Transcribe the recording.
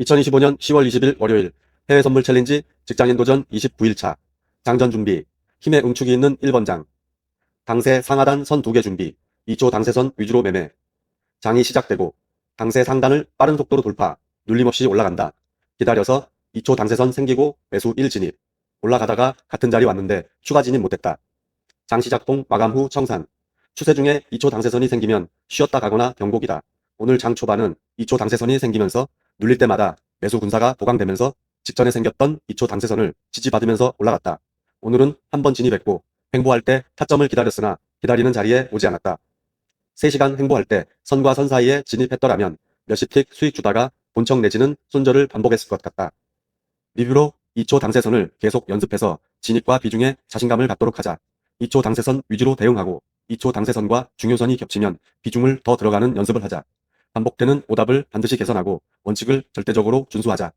2025년 10월 20일 월요일 해외 선물 챌린지 직장인 도전 29일차 장전 준비 힘의 응축이 있는 1번장. 당세 상하단 선 2개 준비 2초 당세선 위주로 매매. 장이 시작되고 당세 상단을 빠른 속도로 돌파 눌림없이 올라간다. 기다려서 2초 당세선 생기고 매수 1 진입. 올라가다가 같은 자리 왔는데 추가 진입 못했다. 장 시작동 마감 후 청산. 추세 중에 2초 당세선이 생기면 쉬었다 가거나 경고기다. 오늘 장 초반은 2초 당세선이 생기면서 눌릴 때마다 매수 군사가 보강되면서 직전에 생겼던 2초 당세선을 지지받으면서 올라갔다. 오늘은 한 번 진입했고 횡보할 때 타점을 기다렸으나 기다리는 자리에 오지 않았다. 3시간 횡보할 때 선과 선 사이에 진입했더라면 몇십 틱 수익 주다가 본청 내지는 손절을 반복했을 것 같다. 리뷰로 2초 당세선을 계속 연습해서 진입과 비중에 자신감을 갖도록 하자. 2초 당세선 위주로 대응하고 2초 당세선과 중요선이 겹치면 비중을 더 들어가는 연습을 하자. 반복되는 오답을 반드시 개선하고 원칙을 절대적으로 준수하자.